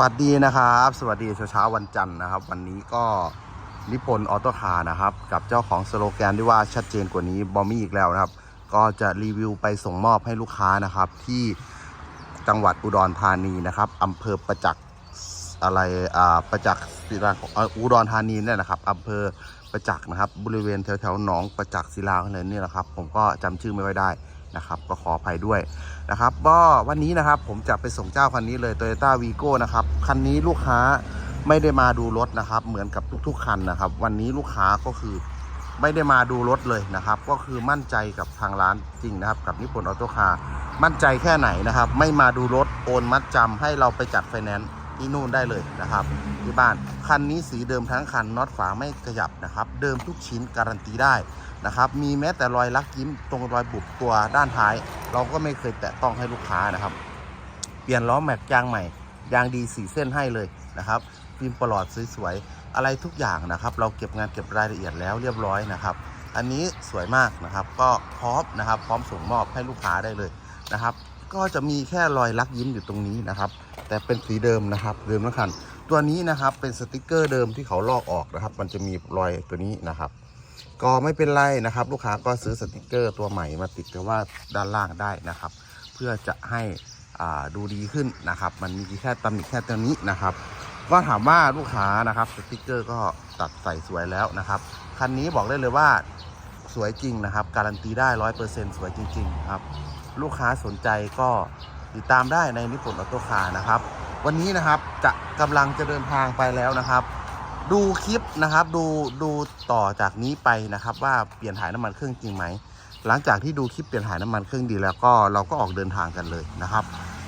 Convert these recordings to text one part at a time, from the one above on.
วัสดีนะครับ สวัสดีเช้าเช้าวันจันทร์นะครับ วันนี้ก็นิพนธ์ออโต้คาร์นะครับ กับเจ้าของสโลแกนที่ว่าชัดเจนกว่านี้บอมมี่อีกแล้วนะครับ ก็จะรีวิวไปส่งมอบให้ลูกค้านะครับ ที่จังหวัดอุดรธานีนะครับอำเภอประจักษ์อะไรอ่าประจักษ์ศิลาเอ่ออุดรธานีเนี่ยนะครับอำเภอประจักษ์นะครับ บริเวณแถวแถวๆหนองประจักษ์ศิลาอะไรนี่แหละครับ ผมก็จำชื่อไม่ค่อยได้ นะครับก็ขออภัยด้วยนะครับก็วันนี้นะครับผมจะไปส่งเจ้าคันนี้เลย Toyota Vigo นะครับคันนี้ลูกค้าไม่ได้มาดูรถนะครับ เหมือนกับทุกๆคันนะครับ วันนี้ลูกค้าก็คือไม่ได้มาดูรถเลยนะครับ ก็คือมั่นใจกับทางร้านจริงนะครับ กับนิพนธ์ออโต้คาร์มั่นใจแค่ไหนนะครับ ไม่มาดูรถโอนมัดจำให้เราไปจัดไฟแนนซ์ ที่นู่นได้เลยนะครับที่บ้านคันนี้สีเดิมทั้งคันน็อตฝาไม่ขยับนะครับ เดิมทุกชิ้นการันตีได้นะครับ มีแม้แต่รอยลักยิ้มตรงรอยบุบตัวด้านท้าย เราก็ไม่เคยแตะต้องให้ลูกค้านะครับ เปลี่ยนล้อแม็กยางใหม่ยางดีสีเส้นให้เลยนะครับฟิล์มปลอดสวยๆอะไรทุกอย่างนะครับ เราเก็บงานเก็บรายละเอียดแล้วเรียบร้อยนะครับ อันนี้สวยมากนะครับ ก็พร้อมนะครับ พร้อมส่งมอบให้ลูกค้าได้เลยนะครับ ก็จะมีแค่รอยลักยิ้มอยู่ตรงนี้นะครับ แต่เป็นสีเดิมนะครับ เดิมทั้งคัน ตัวนี้นะครับเป็นสติกเกอร์เดิมที่เขาลอกออกนะครับ มันจะมีรอยตัวนี้นะครับ ก็ไม่เป็นไรนะครับ ลูกค้าก็ซื้อสติกเกอร์ตัวใหม่มาติดแต่ว่าด้านล่างได้นะครับ เพื่อจะให้ดูดีขึ้นนะครับ มันมีแค่ตำหนิแค่ตัวนี้นะครับก็ถามว่าลูกค้านะครับสติกเกอร์ก็ตัดใส่สวยแล้วนะครับคันนี้บอกได้เลยว่าสวยจริงนะครับ การันตีได้ร้อยเปอร์เซ็นต์สวยจริง ๆ ครับ ลูกค้าสนใจก็ ติดตามได้ในนิพนธ์ออโต้คาร์นะครับ วันนี้นะครับจะกำลังจะเดินทางไปแล้วนะครับ ดูคลิปนะครับดูดูต่อจากนี้ไปนะครับ ว่าเปลี่ยนถ่ายน้ำมันเครื่องจริงไหมหลังจากที่ดูคลิปเปลี่ยนถ่ายน้ำมันเครื่องดีแล้วก็เราก็ออกเดินทางกันเลยนะครับ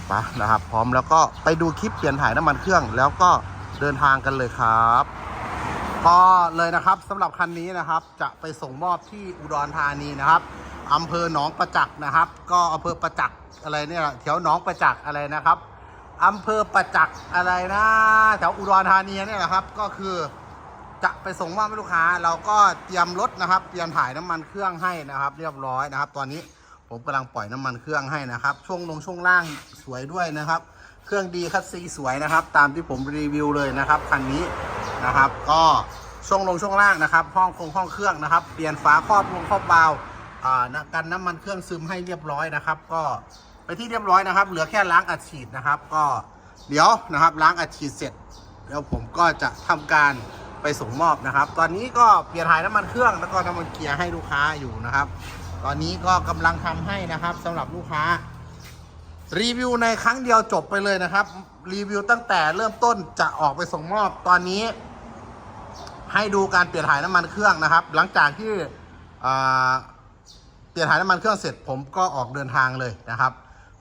ไปะนะครับ พร้อมแล้วก็ไปดูคลิปเปลี่ยนถ่ายน้ำมันเครื่อง แล้วก็เดินทางกันเลยครับก็เลยนะครับสำหรับคันนี้นะครับ จะไปส่งมอบที่อุดรธานีนะครับ อำเภอหนองประจักษ์นะครับ ก็อำเภอประจักษ์อะไรเนี่ยแถวหนองประจักษ์อะไรนะครับอำเภอประจักษ์อะไรนะแถวอุดรธานีเนี่ยแหละครับ ก็คือจะไปส่งมอบให้ลูกค้า เราก็เตรียมรถนะครับ เตรียมถ่ายน้ำมันเครื่องให้นะครับ เรียบร้อยนะครับ ตอนนี้ผมกำลังปล่อยน้ำมันเครื่องให้นะครับ ช่วงลงช่วงล่างสวยด้วยนะครับ เครื่องดีคัสซีสวยนะครับ ตามที่ผมรีวิวเลยนะครับคันนี้นะครับ ก็ช่วงลงช่วงล่างนะครับ ห้องคงห้องเครื่องนะครับ เปลี่ยนฝาครอบลงครอบเบาอ่า กันน้ำมันเครื่องซึมให้เรียบร้อยนะครับ ก็ไปที่เรียบร้อยนะครับ เหลือแค่ล้างอัดฉีดนะครับ ก็เดี๋ยวนะครับ ล้างอัดฉีดเสร็จแล้วผมก็จะทำการไปส่งมอบนะครับ ตอนนี้ก็เปลี่ยนถ่ายน้ำมันเครื่องแล้วก็น้ำมันเกียร์ให้ลูกค้าอยู่นะครับ ตอนนี้ก็กำลังทำให้นะครับสำหรับลูกค้า รีวิวในครั้งเดียวจบไปเลยนะครับ รีวิวตั้งแต่เริ่มต้นจะออกไปส่งมอบตอนนี้ ให้ดูการเปลี่ยนถ่ายน้ำมันเครื่องนะครับ หลังจากที่อ่า เปลี่ยนถ่ายน้ำมันเครื่องเสร็จผมก็ออกเดินทางเลยนะครับ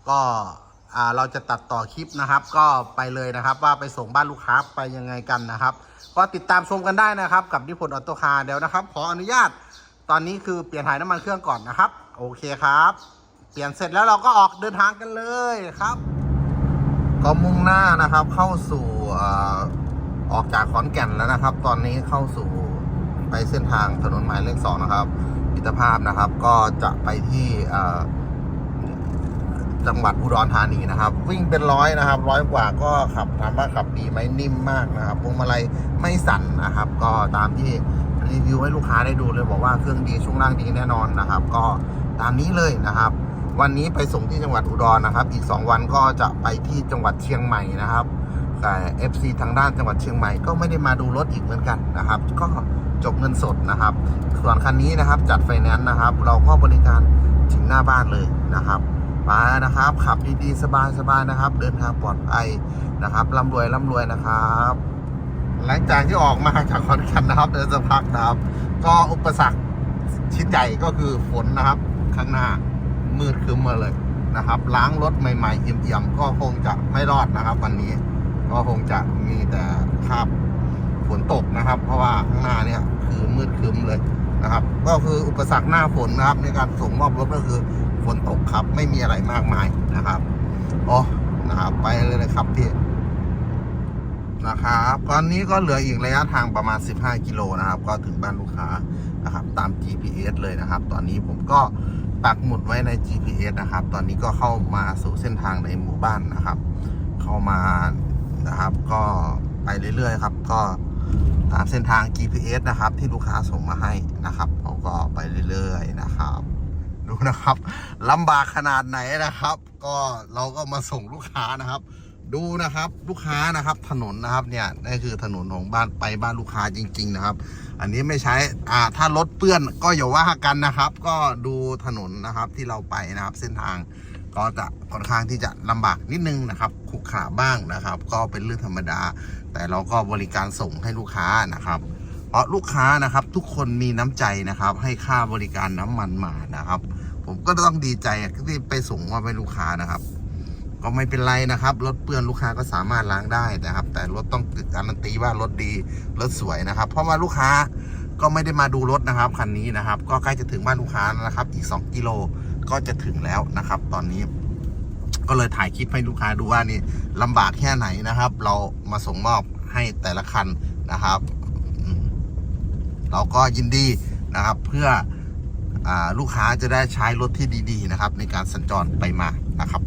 ก็เราจะตัดต่อคลิปนะครับ ก็ไปเลยนะครับ ว่าไปส่งบ้านลูกค้าไปยังไงกันนะครับ ก็ติดตามชมกันได้นะครับ กับนิพนธ์ออโต้คาร์เดี๋ยวนะครับ ขออนุญาตตอนนี้คือเปลี่ยนถ่ายน้ำมันเครื่องก่อนนะครับ โอเคครับ เปลี่ยนเสร็จแล้วเราก็ออกเดินทางกันเลยครับ ก็มุ่งหน้านะครับ เข้าสู่อออกจากขอนแก่นแล้วนะครับ ตอนนี้เข้าสู่ไปเส้นทางถนนหมายเลขสองนะครับ ตรภาพนะครับ ก็จะไปที่จังหวัดอุดรธานีนะครับ วิ่งเป็นร้อยนะครับ ร้อยกว่าก็ขับถามว่าขับดีไหมนิ่มมากนะครับพวงมาลัยไม่สั่นนะครับ ก็ตามที่รีวิวให้ลูกค้าได้ดูเลยบอกว่าเครื่องดีช่วงล่างดีแน่นอนนะครับ ก็ตามนี้เลยนะครับ วันนี้ไปส่งที่จังหวัดอุดรนะครับ อีก 2 วันก็จะไปที่จังหวัดเชียงใหม่นะครับ แต่ FC ทางด้านจังหวัดเชียงใหม่ก็ไม่ได้มาดูรถอีกเหมือนกันนะครับ ก็จบเงินสดนะครับ ส่วนคันนี้นะครับจัดไฟแนนซ์นะครับ เราก็บริการถึงหน้าบ้านเลยนะครับมานะครับ ขับดีๆ สบายๆนะครับ เดินทางปลอดภัยนะครับร่ำรวยร่ำรวยนะครับหลังจากที่ออกมาจากขอนแกนนะครับเดินสักพักนะครับ ก็อุปสรรคชิ้นใหญ่ก็คือฝนนะครับ ข้างหน้ามืดครึ้มมาเลยนะครับ ล้างรถใหม่ๆเอี่ยมๆก็คงจะไม่รอดนะครับ วันนี้ ก็คงจะมีแต่คราบฝนตกนะครับ เพราะว่าข้างหน้าเนี่ยคือมืดครึ้มเลยนะครับ ก็คืออุปสรรคหน้าฝนนะครับ ในการส่งมอบรถก็คือฝนตกครับ ไม่มีอะไรมากมายนะครับอ๋อนะครับ ไปเลยนะครับพี่นะครับตอนนี้ก็เหลืออีกระยะทางประมาณ 15 กิโลนะครับ ก็ถึงบ้านลูกค้านะครับ ตาม GPS เลยนะครับ ตอนนี้ผมก็ปักหมุดไว้ใน GPS นะครับ ตอนนี้ก็เข้ามาสู่เส้นทางในหมู่บ้านนะครับ เข้ามา นะครับ ก็ไปเรื่อยๆครับ ก็ตามเส้นทาง GPS นะครับ ที่ลูกค้าส่งมาให้นะครับเราก็ไปเรื่อยๆนะครับ ดูนะครับลำบากขนาดไหนนะครับ ก็เราก็มาส่งลูกค้านะครับ ดูนะครับลูกค้านะครับ ถนนนะครับเนี่ยนี่คือถนนของบ้านไปบ้านลูกค้าจริง ๆนะครับ อันนี้ไม่ใช้อ่าถ้ารถเปื้อนก็อย่าว่ากันนะครับ ก็ดูถนนนะครับที่เราไปนะครับ เส้นทางก็จะค่อนข้างที่จะลำบากนิดนึงนะครับ ขรุขระบ้างนะครับ ก็เป็นเรื่องธรรมดา แต่เราก็บริการส่งให้ลูกค้านะครับ เพราะลูกค้านะครับทุกคนมีน้ำใจนะครับ ให้ค่าบริการน้ำมันมานะครับ ผมก็ต้องดีใจที่ไปส่งว่าให้ลูกค้านะครับ ก็ไม่เป็นไรนะครับรถเปื้อนลูกค้าก็สามารถล้างได้นะครับ แต่รถต้องการันตีว่ารถดีรถสวยนะครับ เพราะว่าลูกค้าก็ไม่ได้มาดูรถนะครับคันนี้นะครับ ก็ใกล้จะถึงบ้านลูกค้านะครับ อีก 2 กิโลก็จะถึงแล้วนะครับ ตอนนี้ ก็เลยถ่ายคลิปให้ลูกค้าดูว่านี่ลำบากแค่ไหนนะครับ เรามาส่งมอบให้แต่ละคันนะครับ เราก็ยินดีนะครับ เพื่ออลูกค้าจะได้ใช้รถที่ดี ๆ นะครับ ในการสัญจรไปมานะครับ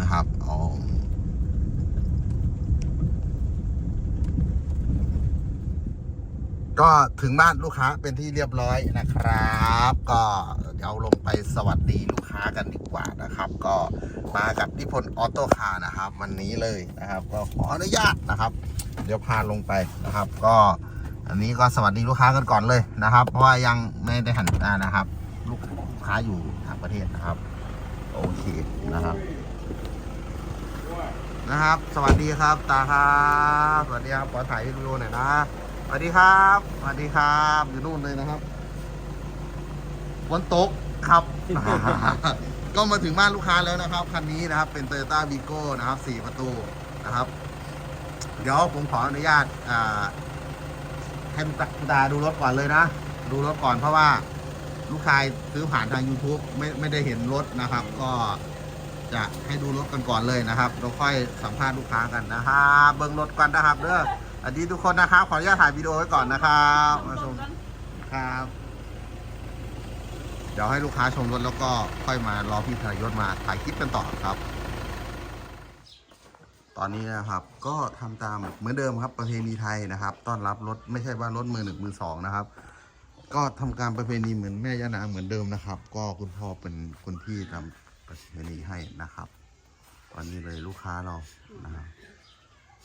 นะครับอ๋อ ก็ถึงบ้านลูกค้าเป็นที่เรียบร้อยนะครับ ก็เดี๋ยวลงไปสวัสดีลูกค้ากันดีกว่านะครับ ก็มากับนิพนธ์ออโต้คาร์นะครับ วันนี้เลยนะครับ ก็ขออนุญาตนะครับ เดี๋ยวพาลงไปนะครับ ก็อันนี้ก็สวัสดีลูกค้ากันก่อนเลยนะครับ เพราะว่ายังไม่ได้หันตานะครับ ลูกค้าอยู่ต่างประเทศนะครับ โอเคนะครับนะครับ สวัสดีครับตาครับ สวัสดีครับ ขอถ่ายวิดีโอหน่อยนะ สวัสดีครับสวัสดีครับ อยู่นู่นเลยนะครับฝนตกครับ ก็มาถึงบ้านลูกค้าแล้วนะครับ คันนี้นะครับ เป็น Toyota v i g o นะครับสี่ประตูนะครับ เดี๋ยวผมขออนุญาตอ่าให้คุณตาดูรถก่อนเลยนะ ดูรถก่อนเพราะว่าลูกชายซื้อผ่านทาง YouTube ไม่ไม่ได้เห็นรถนะครับ ก็จะให้ดูรถกันก่อนเลยนะครับ เราค่อยสัมภาษณ์ลูกค้ากันนะครับ เบิ่งรถก่อนนะครับเด้อ วัสดีทุกคนนะครับ ขออนุญาตถ่ายวิดีโอไว้ก่อนนะครับมาชมครับ เดี๋ยวให้ลูกค้าชมรถแล้วก็ค่อยมารอพี่ธนยศมาถ่ายคลิปกันต่อครับ ตอนนี้นะครับ ก็ทำตามเหมือนเดิมครับประเพณีไทยนะครับ ต้อนรับรถไม่ใช่ว่ารถมือหนึ่งมือสองนะครับ ก็ทำการประเพณีเหมือนแม่ย่านางเหมือนเดิมนะครับ ก็คุณพ่อเป็นคนที่ทำประเพณีให้นะครับวันนี้เลยลูกค้าเรานะครับ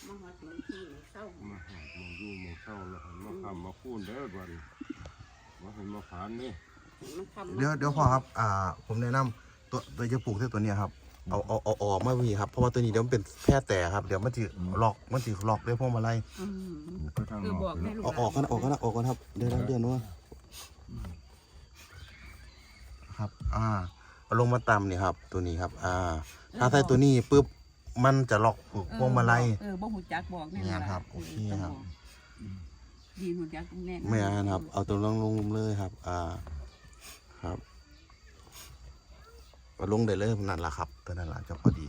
มาหอดเหมือนที่เศร้ามาหาหมองอยู่หมองเศร้าแล้วหันมาคำมาคูนเด้อบัดนี้มาเห็นมาผานนี่มันทำเดี๋ยวเดี๋ยวพ่อครับ อ่า ผมแนะนำตัวตัวจะปลูกที่ตัวเนี้ยครับ เอาเอาเอาเอาออกมาพี่ครับ เพราะว่าตัวนี้เดี๋ยวมันเป็นแพร่แต่ครับ เดี๋ยวมันจะล็อก มันจะล็อกด้วยพวกมาลัยอืมก็ทางเออบอกให้ลูกเอาออกกันออกกันออกกันครับ เดี๋ยวนะเดี๋ยวนู้นครับ อ่าเอาลงมาตำนี่ครับ ตัวนี้ครับ อ่า ถ้าใส่ตัวนี้ปุ๊บ มันจะล็อกพวงมาลัยเออบ่หูจักบอกแน่เนี่ยครับโอเคครับดีหูจักแน่ไม่อ่านครับ เอาตัวลงลงเลยครับ อ่า ครับเอาลงได้เลยนั่นแหละครับตัวนั้นแหละจะพอดี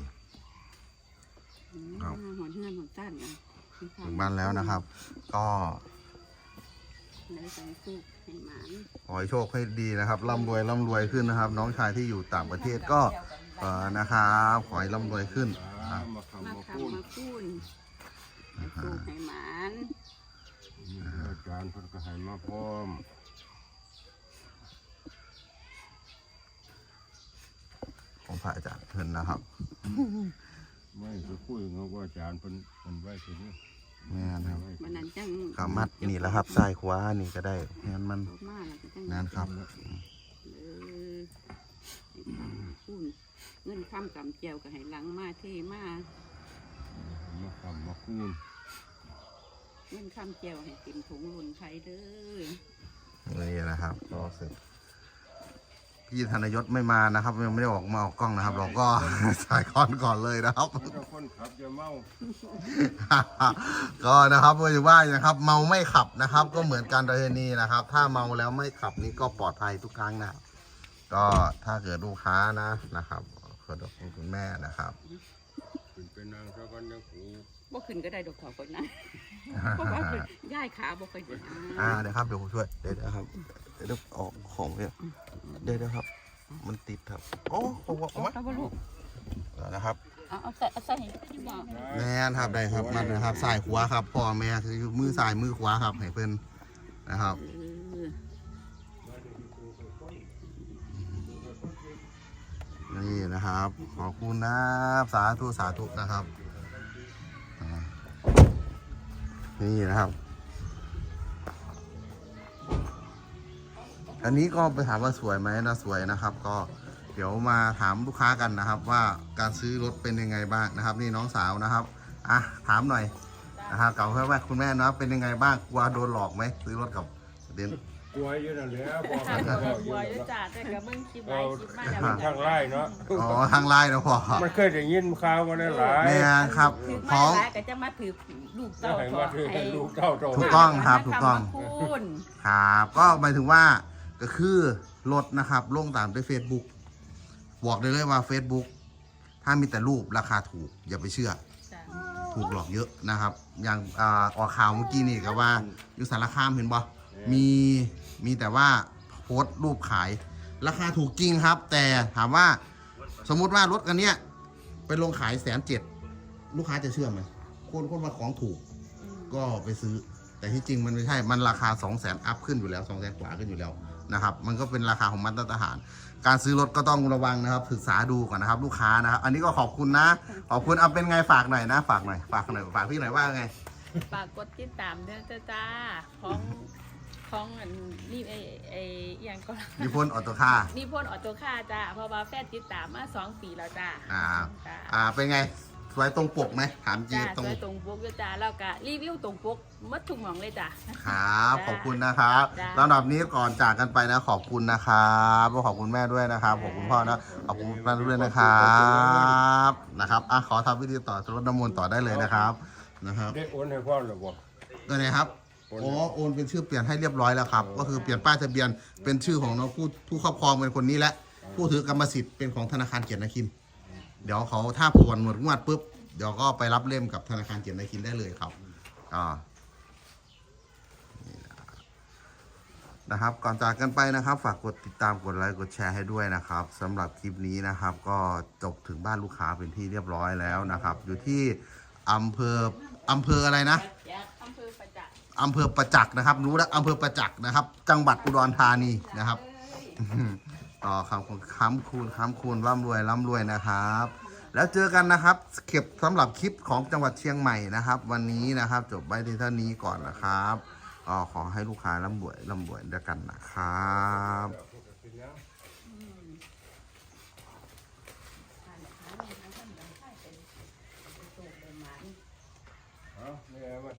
ครับหัวเฮือนหัวต้านกันถึงบ้านแล้วนะครับ ก็ เลยใส่สู้ให้หมานขอให้โชคให้ดีนะครับร่ำรวยร่ำรวยขึ้นนะครับ น้องชายที่อยู่ต่างประเทศก็เออนะครับขอให้ร่ำรวยขึ้นครับมาคำมามาทำคูนมาคูนให้สู้ให้หมานอาจารย์เพิ่นก็ให้มาพร้อมของพระอาจารย์เพิ่นนะครับ ไม่จะคุยงว่าอาจารย์เพิ่นเพิ่นไว้ทีนี้ แม่นะครับมันนั้นจังกามัดนี่แหละครับซ้ายขวานี่ก็ได้แม่นมันออกมาแล้วก็จังนั่นครับ เออคูนเงินคำกำเจียวก็ให้หลังมาเทมามาคำมาคูนเงินคำเจียวให้เต็มถุงลุนไทยเด้อนี่นะครับก็เสร็จ พี่ธนยศไม่มานะครับยังไม่ได้ออกมาออกกล้องนะครับ เราก็ถ่ายคอนก่อนเลยนะครับถ้าคนขับจะเมาก็นะครับก็อยู่ว่านะครับ เมาไม่ขับนะครับ ก็เหมือนการประเพณีนะครับ ถ้าเมาแล้วไม่ขับนี่ก็ปลอดภัยทุกครั้งนะครับก็ถ้าเกิดลูกค้านะนะครับขอดคุณคุณแม่นะครับเป็นเป็นนางสะกันยังกู บ่ขึ้นก็ได้ดอกขอคนนะเพราะว่าเพิ่นย้ายขาบ่ค่อยดีอ่าเดี๋ยวครับเดี๋ยวผมช่วยเดี๋ยวเดี๋ยวครับเดี๋ยวออกของเนี่ยเดี๋ยวเดี๋ยวครับ มันติดครับโอ้ผมว่าโอ้ยเอาบ่ลูกเดี๋ยวนะครับเเอาเอาใส่เอาใส่ให้พี่บอกแม่นครับได้ครับมันนะครับสายขวาครับพ่อแม่คือมือซ้ายมือขวาครับให้เพิ่นนะครับเออนี่นะครับ ขอบคุณนะสาธุสาธุนะครับ นี่นะครับ อันนี้ก็ไปถามว่าสวยไหมนะสวยนะครับ ก็เดี๋ยวมาถามลูกค้ากันนะครับ ว่าการซื้อรถเป็นยังไงบ้างนะครับ นี่น้องสาวนะครับอะถามหน่อยนะครับกับเพื่อนว่าคุณแม่นะเป็นยังไงบ้างกลัวโดนหลอกไหมซื้อรถกับเดน กลัวอยู่นั่นแหละบอกค่ะให้บัวบอกอบัยู่วยุจ่าแต่กับเบิ้งคลิปไลเอาฟ์คลิปมาแล้วทางไล่เนาะอ๋อทางไลน์นะพ่อมันเคยได้ยินข่าวมาได้หลายแม่ครับถือท้มาอง หลายก็จะมาถือลูกจะเต้าให้ขอมาถือให้ลูกเต้าโตถูกต้องครับถูกต้อง มาคุณครับก็หมายถึงว่าก็คือรถนะครับลงตามด้วย Facebook บอกได้เลยว่า Facebook ถ้ามีแต่รูปราคาถูกอย่าไปเชื่อ จ้ะถูกหลอกเยอะนะครับ อย่างอ่าออกข่าวเมื่อกี้นี่ก็ว่าอยู่สารคามเห็นบ่ มีมีแต่ว่าโพสต์รูปขาย ราคาถูกจริงครับ แต่ถามว่าสมมุติว่ารถกันเนี้ยไปลงขายแสนเจ็ดลูกค้าจะเชื่อไหมคนคนมาของถูก ก็ไปซื้อ แต่ที่จริงมันไม่ใช่มันราคา2 0 0 0 0 0อัพขึ้นอยู่แล้ว2 0 0 0 0 0กว่าขึ้นอยู่แล้วนะครับมันก็เป็นราคาของมาตรฐาน การซื้อรถก็ต้องระวังนะครับศึกษาดูก่อนนะครับ ลูกค้านะครับ อันนี้ก็ขอบคุณนะ ขอบคุณเอาเป็นไงฝากหน่อยนะ ฝากหน่อยฝากหน่อยฝากพี่หน่อยว่าไง ฝากกดติดตามเด้อจ้าจ้าของ ของอันนี่ไอไออหยังก็นิพนธ์ออโตค่านี่พ่นออโต้ค่าจ้าเพราะว่าแฟนติดตามมาสองปีแล้วจ้าอ่า จ้าอ่า เป็นไง สวยตรงปกไหม ถามจริจ้างตรงสวยตรงปกอยู่จ้าแล้วก็รีวิวตรงปกมัดทุกหมองเลยจ้า ครับขอบคุณนะครับจ้า ลำดับนี้ก่อนจากกันไปนะ ขอบคุณนะครับขอบคุณแม่ด้วยนะครับ ขอบคุณพ่อนะ ขอบคุณแม่ด้วยนะครับ นะครับอะขอทำวิธีต่อรถน้ำมนต์ต่อได้เลยนะครับ นะครับได้โอนให้พ่อหรือบ่ตัวไหนครับโอนอ๋อโอนเป็นชื่อเปลี่ยนให้เรียบร้อยแล้วครับ ก็คือเปลี่ยนป้ายทะเบียนเป็นชื่อของน้องผู้ผู้ครอบครองเป็นคนนี้และผู้ถือกรรมสิทธิ์เป็นของธนาคารเกียรตินาคิน เดี๋ยวเขาถ้าผวนหมดงวดปุ๊บเดี๋ยวก็ไปรับเล่มกับธนาคารเกียรตินาคินได้เลยครับอ่านี่นะนะครับก่อนจากกันไปนะครับ ฝากกดติดตามกดไลค์กดแชร์ให้ด้วยนะครับสำหรับคลิปนี้นะครับ ก็จบถึงบ้านลูกค้าเป็นที่เรียบร้อยแล้วนะครับ อยู่ที่อำเภออำเภออะไรนะอำเภอประจักษ์ อำเภอประจักษ์นะครับ รู้แล้วอำเภอประจักษ์นะครับ จังหวัดอุดรธานีนะครับต่อคำค้ำคูณค้ำคูณร่ำรวยร่ำรวยนะครับ แล้วเจอกันนะครับเก็บสำหรับคลิปของจังหวัดเชียงใหม่นะครับ วันนี้นะครับจบไว้ที่เท่านี้ก่อนนะครับก็ขอให้ลูกค้าร่ำรวยร่ำรวยด้วยกันนะครับ